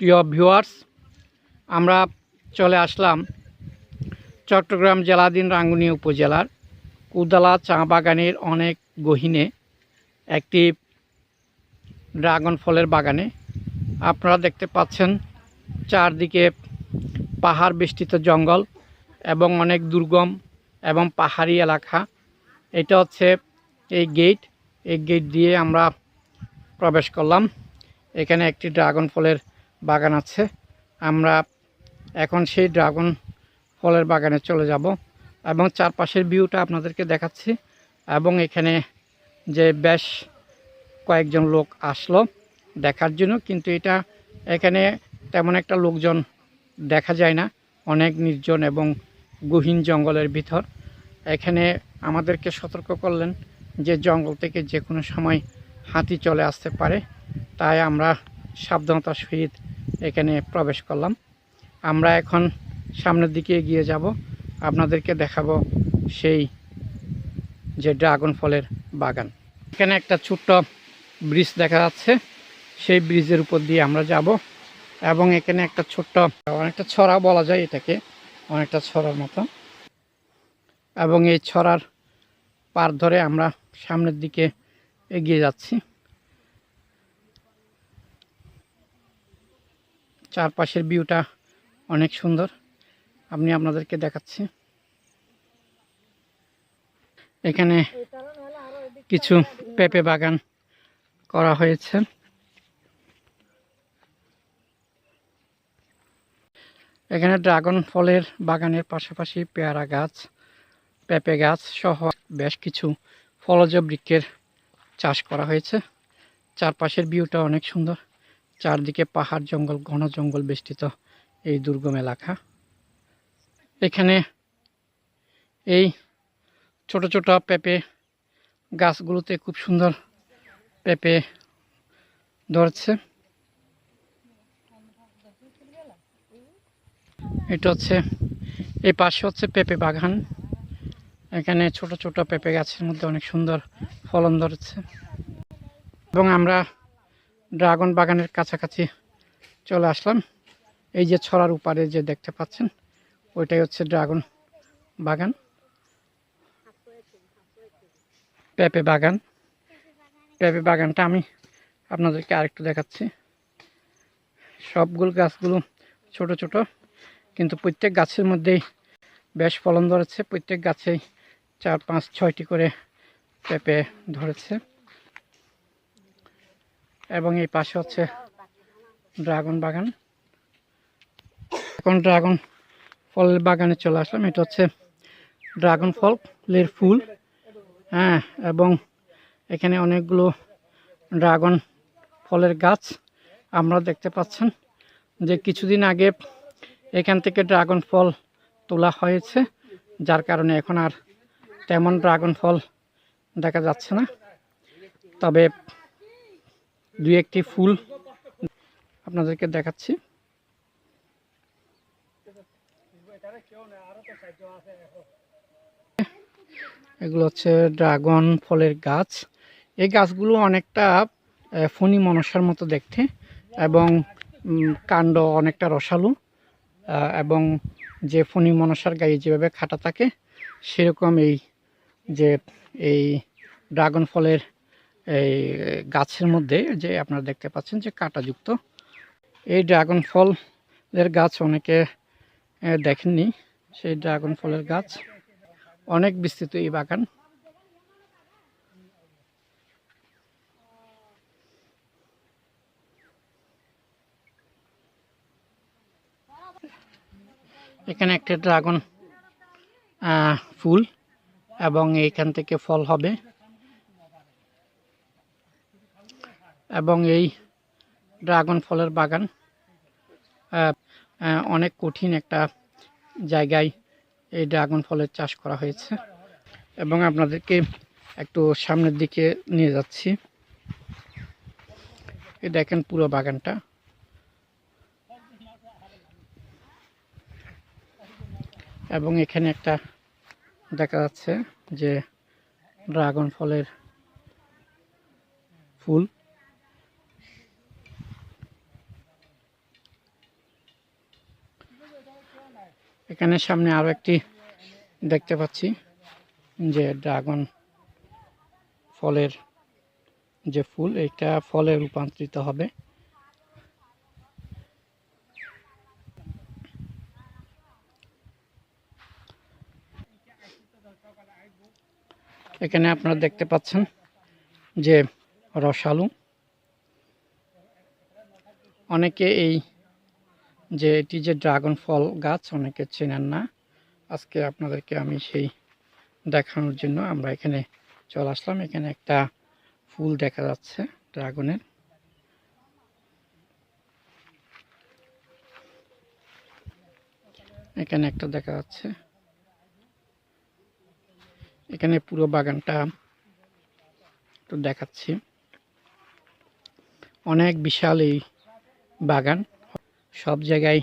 প্রিয় ভিউয়ার্স, আমরা চলে আসলাম চট্টগ্রাম জেলাধীন রাঙ্গুনিয়া উপজেলার কুদালা চা বাগানের অনেক গহীনে একটি ড্রাগন ফলের বাগানে। আপনারা দেখতে পাচ্ছেন চারদিকে পাহাড় বেষ্টিত জঙ্গল এবং অনেক দুর্গম এবং পাহাড়ি এলাকা। এটা হচ্ছে এই গেট। এই গেট দিয়ে আমরা প্রবেশ করলাম। এখানে একটি ড্রাগন ফলের বাগান আছে। আমরা এখন সেই ড্রাগন ফলের বাগানে চলে যাব এবং চারপাশের ভিউটা আপনাদেরকে দেখাচ্ছি এবং এখানে যে বেশ কয়েকজন লোক আসলো দেখার জন্য, কিন্তু এটা এখানে তেমন একটা লোকজন দেখা যায় না, অনেক নির্জন এবং গহীন জঙ্গলের ভিতর। এখানে আমাদেরকে সতর্ক করলেন যে জঙ্গল থেকে যে কোনো সময় হাতি চলে আসতে পারে, তাই আমরা সাবধানতার সহিত এখানে প্রবেশ করলাম। আমরা এখন সামনের দিকে এগিয়ে যাব। আপনাদেরকে দেখাবো সেই যে ড্রাগন ফলের বাগান। এখানে একটা ছোট্ট ব্রিজ দেখা যাচ্ছে। সেই ব্রিজের উপর দিয়ে আমরা যাব এবং এখানে একটা ছোট্ট, অনেকটা ছড়া বলা যায় এটাকে, অনেকটা ছড়ার মতো। এবং এই ছড়ার পার ধরে আমরা সামনের দিকে এগিয়ে যাচ্ছি। চারপাশের ভিউটা অনেক সুন্দর। আমি আপনাদেরকে দেখাচ্ছি। এখানে কিছু পেঁপে বাগান করা হয়েছে। এখানে ড্রাগন ফলের বাগানের পাশাপাশি পেয়ারা গাছ, পেঁপে গাছ সহ বেশ কিছু ফলজ বৃক্ষের চাষ করা হয়েছে। চারপাশের ভিউটা অনেক সুন্দর। চারদিকে পাহাড় জঙ্গল, ঘন জঙ্গল বেষ্টিত এই দুর্গম এলাকা। এখানে এই ছোট ছোট পেঁপে গাছগুলোতে খুব সুন্দর পেঁপে ধরছে। এটা হচ্ছে, এই পাশে হচ্ছে পেঁপে বাগান। এখানে ছোট ছোট পেঁপে গাছের মধ্যে অনেক সুন্দর ফলন ধরেছে। এবং আমরা ড্রাগন বাগানের কাছাকাছি চলে আসলাম। এই যে ছড়ার উপারে যে দেখতে পাচ্ছেন, ওইটাই হচ্ছে ড্রাগন বাগান। পেঁপে বাগান। পেঁপে বাগানটা আমি আপনাদেরকে আরেকটু দেখাচ্ছি। সবগুলো গাছগুলো ছোট ছোট, কিন্তু প্রত্যেক গাছের মধ্যেই বেশ ফলন ধরেছে। প্রত্যেক গাছেই চার, পাঁচ, ছয়টি করে পেঁপে ধরেছে। এবং এই পাশে হচ্ছে ড্রাগন বাগান। এখন ড্রাগন ফলের বাগানে চলে আসলাম। এটা হচ্ছে ড্রাগন ফলের ফুল। হ্যাঁ এবং এখানে অনেকগুলো ড্রাগন ফলের গাছ আমরা দেখতে পাচ্ছেন যে কিছুদিন আগে এখান থেকে ড্রাগন ফল তোলা হয়েছে, যার কারণে এখন আর তেমন ড্রাগন ফল দেখা যাচ্ছে না। তবে দুই একটি ফুল আপনাদেরকে দেখাচ্ছি। এগুলো হচ্ছে ড্রাগন ফলের গাছ। এই গাছগুলো অনেকটা ফণি মনসার মতো দেখতে এবং কাণ্ড অনেকটা রসালো এবং যে ফণি মনসার গায়ে যেভাবে খাটা থাকে, সেরকম এই যে, এই ড্রাগন ফলের এই গাছের মধ্যে যে আপনারা দেখতে পাচ্ছেন যে কাঁটাযুক্ত। এই ড্রাগন ফলের গাছ অনেকে দেখেননি। সেই ড্রাগন ফলের গাছ অনেক বিস্তৃত এই বাগান। এখানে একটা ড্রাগন ফুল এবং এইখান থেকে ফল হবে। এবং এই ড্রাগন ফলের বাগান অনেক কঠিন একটা জায়গায় এই ড্রাগন ফলের চাষ করা হয়েছে। এবং আপনাদেরকে একটু সামনের দিকে নিয়ে যাচ্ছি। এই দেখেন পুরো বাগানটা। এবং এখানে একটা দেখা যাচ্ছে যে ড্রাগন ফলের ফুল। এখানে সামনে আরও একটি দেখতে পাচ্ছি যে ড্রাগন ফলের যে ফুল, এটা ফলে রূপান্তরিত হবে। এখানে আপনারা দেখতে পাচ্ছেন যে রসালু। অনেকে এই যে এটি যে ড্রাগন ফল গাছ, অনেকে চেনেন না। আজকে আপনাদেরকে আমি সেই দেখানোর জন্য আমরা এখানে চলে আসলাম। এখানে একটা ফুল দেখা যাচ্ছে ড্রাগনের। এখানে একটা দেখা যাচ্ছে। এখানে পুরো বাগানটা একটু দেখাচ্ছি। অনেক বিশাল এই বাগান। সব জায়গায়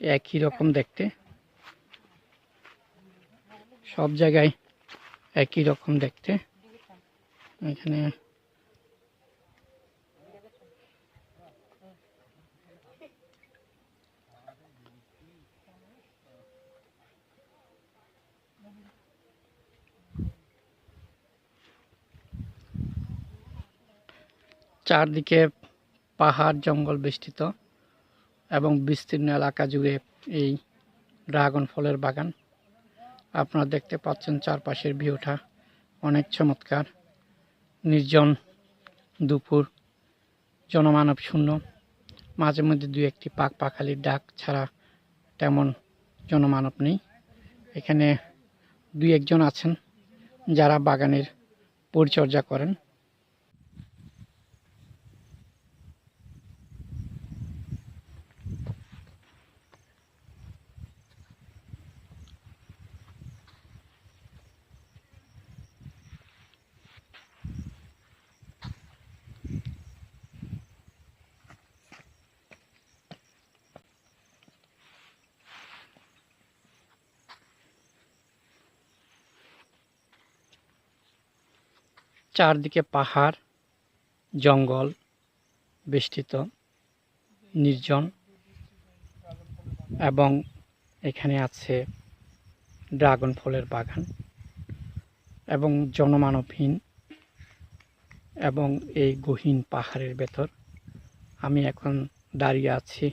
একই রকম দেখতে। সব জায়গায় একই রকম দেখতে। এখানে চারদিকে পাহাড়, জঙ্গল বেষ্টিত। এবং বিস্তীর্ণ এলাকা জুড়ে এই ড্রাগন ফলের বাগান। আপনারা দেখতে পাচ্ছেন চারপাশের ভিউটা অনেক চমৎকার। নির্জন দুপুর, জনমানব শূন্য। মাঝে মধ্যে দু একটি পাক পাখালির ডাক ছাড়া তেমন জনমানব নেই। এখানে দুই একজন আছেন যারা বাগানের পরিচর্যা করেন। চারদিকে পাহাড়, জঙ্গল বেষ্টিত, নির্জন এবং এখানে আছে ড্রাগন ফলের বাগান এবং জনমানবহীন এবং এই গহীন পাহাড়ের ভেতর আমি এখন দাঁড়িয়ে আছি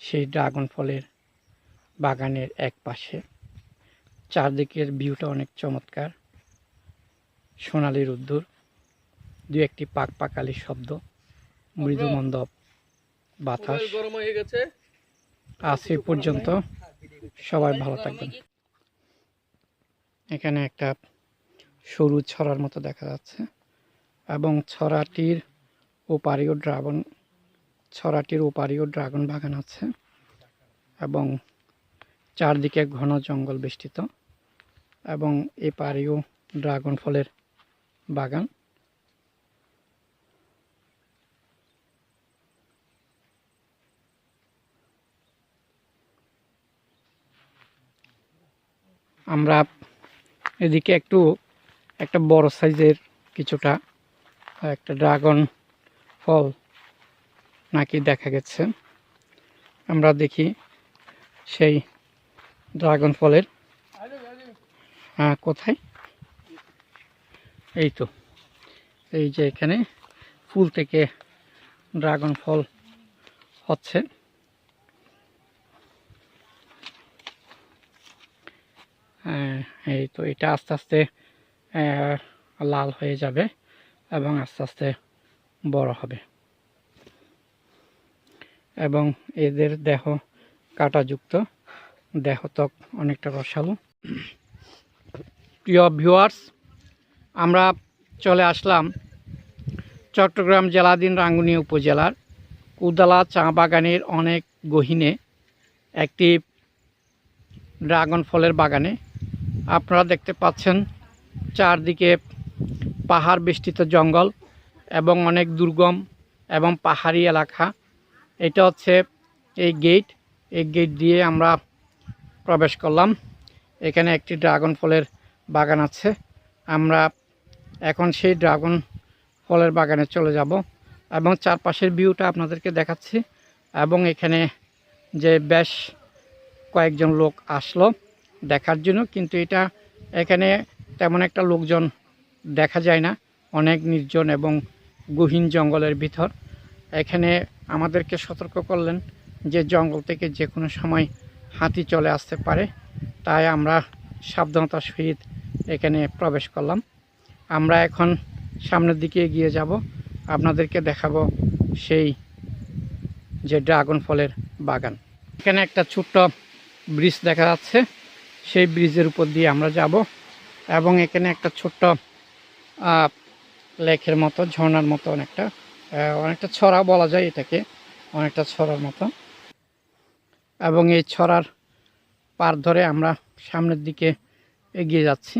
সেই ড্রাগন ফলের বাগানের এক পাশে চারদিকের ভিউটা অনেক চমৎকার। সোনালি রোদ্দুর দু একটি পাক পাকালি শব্দ মৃদুমন্দ বাতাস। আজ এই পর্যন্ত সবাই ভালো থাকবেন। এখানে একটা সরু ছড়ার মতো দেখা যাচ্ছে এবং ছড়াটির ওপারেও ড্রাগন ছড়াটির ওপারেও ড্রাগন বাগান আছে এবং চারদিকে ঘন জঙ্গল বেষ্টিত এবং এপারেও ড্রাগন ফলের বাগান। আমরা এদিকে একটু, একটা বড় সাইজের কিছুটা, একটা ড্রাগন ফল নাকি দেখা গেছে। আমরা দেখি সেই ড্রাগন ফলের কোথায়? এই তো। এই যে এখানে ফুল থেকে ড্রাগন ফল হচ্ছে। এই তো এটা আস্তে আস্তে লাল হয়ে যাবে এবং আস্তে আস্তে বড় হবে। এবং এদের দেহ কাঁটাযুক্ত দেহ ত্বক অনেকটা রসালো। প্রিয় ভিউয়ার্স আমরা চলে আসলাম চট্টগ্রাম জেলাধীন রাঙ্গুনি উপজেলার কুদালা চা বাগানের অনেক গহীনে একটি ড্রাগন ফলের বাগানে। আপনারা দেখতে পাচ্ছেন চারদিকে পাহাড় বেষ্টিত জঙ্গল এবং অনেক দুর্গম এবং পাহাড়ি এলাকা। এটা হচ্ছে এই গেট। এই গেট দিয়ে আমরা প্রবেশ করলাম। এখানে একটি ড্রাগন ফলের বাগান আছে। আমরা এখন সেই ড্রাগন ফলের বাগানে চলে যাব এবং চারপাশের ভিউটা আপনাদেরকে দেখাচ্ছি এবং এখানে যে বেশ কয়েকজন লোক আসলো দেখার জন্য, কিন্তু এটা এখানে তেমন একটা লোকজন দেখা যায় না, অনেক নির্জন এবং গহীন জঙ্গলের ভিতর। এখানে আমাদেরকে সতর্ক করলেন যে জঙ্গল থেকে যে কোনো সময় হাতি চলে আসতে পারে, তাই আমরা সাবধানতার সহিত এখানে প্রবেশ করলাম। আমরা এখন সামনের দিকে এগিয়ে যাব। আপনাদেরকে দেখাবো সেই যে ড্রাগন ফলের বাগান। এখানে একটা ছোট্ট ব্রিজ দেখা যাচ্ছে। সেই ব্রিজের উপর দিয়ে আমরা যাব এবং এখানে একটা ছোট্ট লেকের মতো, ঝর্ণার মতো অনেকটা অনেকটা ছড়া বলা যায় এটাকে, অনেকটা ছড়ার মতো। এবং এই ছড়ার পার ধরে আমরা সামনের দিকে এগিয়ে যাচ্ছি।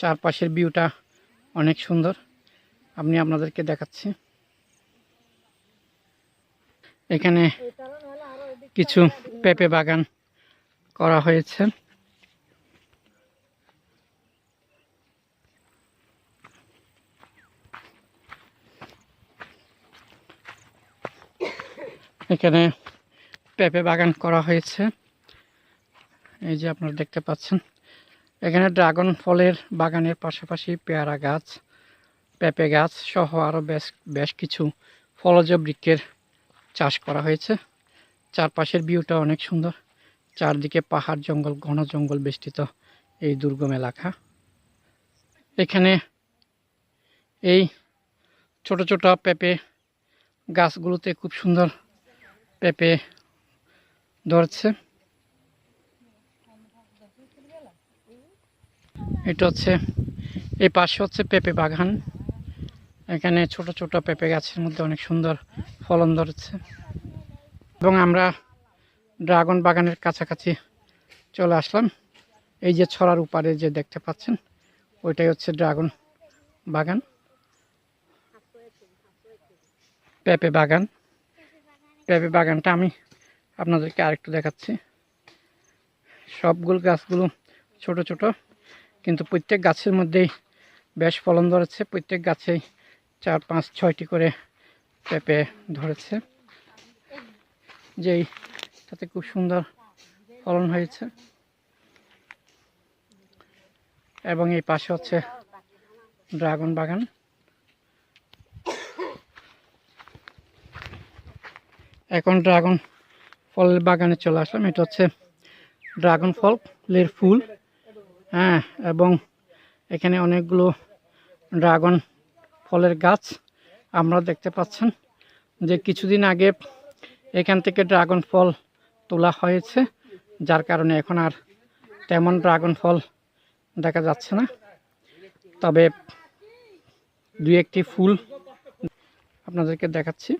চারপাশের ভিউটা অনেক সুন্দর। আমি আপনাদেরকে দেখাচ্ছি। এখানে কিছু পেঁপে বাগান করা হয়েছে। এখানে পেঁপে বাগান করা হয়েছে। এই যে আপনারা দেখতে পাচ্ছেন। এখানে ড্রাগন ফলের বাগানের পাশাপাশি পেয়ারা গাছ, পেঁপে গাছ সহ আরও বেশ বেশ কিছু ফলজ বৃক্ষের চাষ করা হয়েছে। চারপাশের ভিউটা অনেক সুন্দর। চারদিকে পাহাড় জঙ্গল, ঘন জঙ্গল বেষ্টিত এই দুর্গম এলাকা। এখানে এই ছোট ছোট পেঁপে গাছগুলোতে খুব সুন্দর পেঁপে ধরছে। এটা হচ্ছে, এই পাশে হচ্ছে পেঁপে বাগান। এখানে ছোট ছোট পেঁপে গাছের মধ্যে অনেক সুন্দর ফলন ধরেছে। এবং আমরা ড্রাগন বাগানের কাছাকাছি চলে আসলাম। এই যে ছড়ার উপারে যে দেখতে পাচ্ছেন, ওইটাই হচ্ছে ড্রাগন বাগান। পেঁপে বাগান। পেঁপে বাগানটা আমি আপনাদেরকে আরেকটু দেখাচ্ছি। সবগুলো গাছগুলো ছোট ছোট। কিন্তু প্রত্যেক গাছের মধ্যেই বেশ ফলন ধরেছে। প্রত্যেক গাছেই চার, পাঁচ, ছয়টি করে পেঁপে ধরেছে। যেই তাতে খুব সুন্দর ফলন হয়েছে। এবং এই পাশে হচ্ছে ড্রাগন বাগান। এখন ড্রাগন ফলের বাগানে চলে আসলাম। এটা হচ্ছে ড্রাগন ফলের ফুল। হ্যাঁ এবং এখানে অনেকগুলো ড্রাগন ফলের গাছ আমরা দেখতে পাচ্ছেন যে কিছুদিন আগে এখান থেকে ড্রাগন ফল তোলা হয়েছে, যার কারণে এখন আর তেমন ড্রাগন ফল দেখা যাচ্ছে না। তবে দুই একটি ফুল আপনাদেরকে দেখাচ্ছি।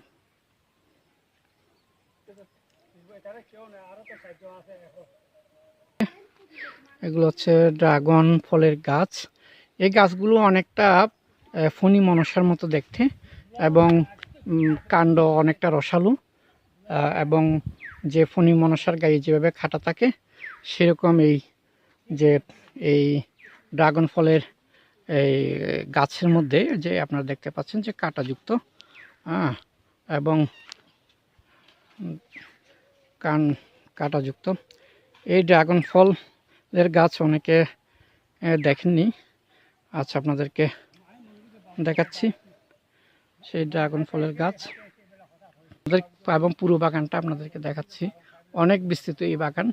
এগুলো হচ্ছে ড্রাগন ফলের গাছ। এই গাছগুলো অনেকটা ফণি মনসার মতো দেখতে এবং কাণ্ড অনেকটা রসালো এবং যে ফণি মনসার গায়ে যেভাবে খাটা থাকে, সেরকম এই যে, এই ড্রাগন ফলের, এই গাছের মধ্যে যে আপনারা দেখতে পাচ্ছেন যে কাঁটাযুক্ত হ্যাঁ এবং কান কাঁটাযুক্ত এই ড্রাগন ফলের গাছ অনেকে দেখেননি। আচ্ছা আপনাদেরকে দেখাচ্ছি। সেই ড্রাগন ফলের গাছ। এবং পুরো বাগানটা আপনাদেরকে দেখাচ্ছি। অনেক বিস্তৃত এই বাগান।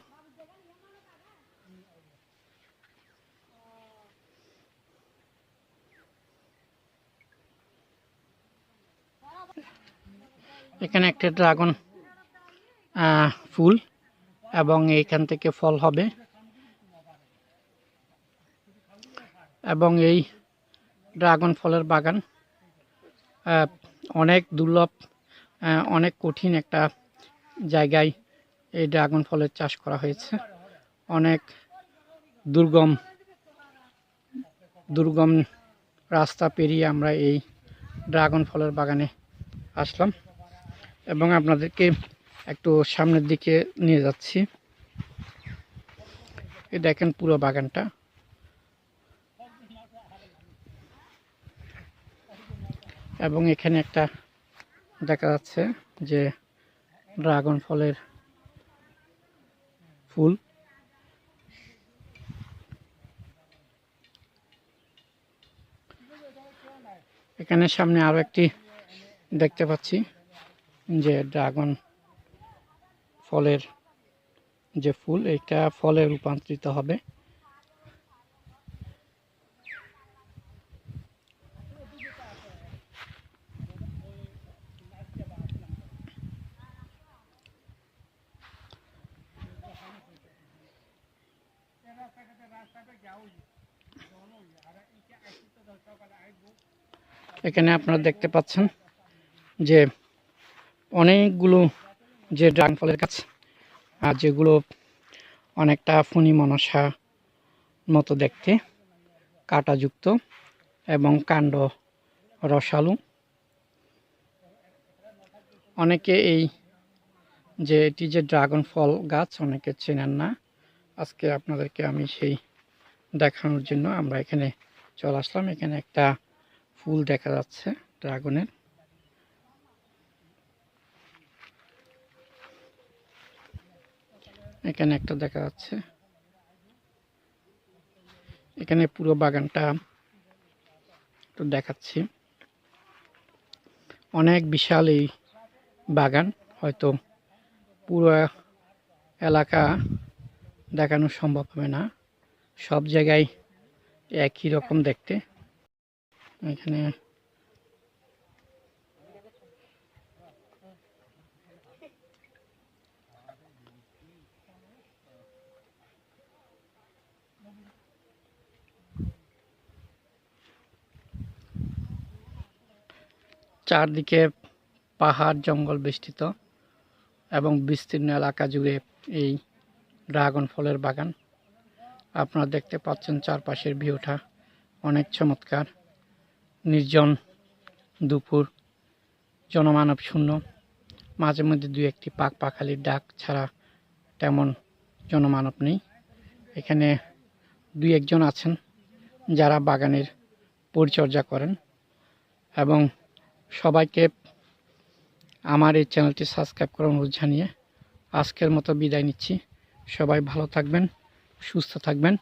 এখানে একটা ড্রাগন ফুল এবং এইখান থেকে ফল হবে। এবং এই ড্রাগন ফলের বাগান অনেক দুর্লভ অনেক কঠিন একটা জায়গায় এই ড্রাগন ফলের চাষ করা হয়েছে। অনেক দুর্গম দুর্গম রাস্তা পেরিয়ে আমরা এই ড্রাগন ফলের বাগানে আসলাম এবং আপনাদেরকে একটু সামনের দিকে নিয়ে যাচ্ছি। দেখেন পুরো বাগানটা। এবং এখানে একটা দেখা যাচ্ছে যে ড্রাগন ফলের ফুল। এখানে সামনে আরও একটি দেখতে পাচ্ছি যে ড্রাগন ফলের যে ফুল, এটা ফলে রূপান্তরিত হবে। এখানে আপনারা দেখতে পাচ্ছেন যে অনেকগুলো যে ড্রাগন ফলের গাছ আর যেগুলো অনেকটা ফণি মনসা মতো দেখতে, কাঁটাযুক্ত এবং কাণ্ড রসালু। অনেকে এই যে এটি যে ড্রাগন ফল গাছ, অনেকে চেনেন না। আজকে আপনাদেরকে আমি সেই দেখানোর জন্য আমরা এখানে চলে আসলাম। এখানে একটা ফুল দেখা যাচ্ছে ড্রাগনের। এখানে একটা দেখা যাচ্ছে। এখানে পুরো বাগানটা একটু দেখাচ্ছি। অনেক বিশাল এই বাগান, হয়তো পুরো এলাকা দেখানো সম্ভব হবে না। সব জায়গায় একই রকম দেখতে। এখানে। চারদিকে পাহাড়, জঙ্গল বেষ্টিত এবং বিস্তীর্ণ এলাকা জুড়ে এই ড্রাগন ফলের বাগান। আপনারা দেখতে পাচ্ছেন চারপাশের ভিউটা। অনেক চমৎকার। নির্জন দুপুর জনমানব শূন্য। মাঝে মধ্যে দু একটি পাক পাখালির ডাক ছাড়া তেমন জনমানব নেই। এখানে দুই একজন আছেন যারা বাগানের পরিচর্যা করেন এবং সবাইকে আমার এই চ্যানেলটি সাবস্ক্রাইব করার অনুরোধ জানিয়ে আজকের মতো বিদায় নিচ্ছি। সবাই ভালো থাকবেন, সুস্থ থাকবেন।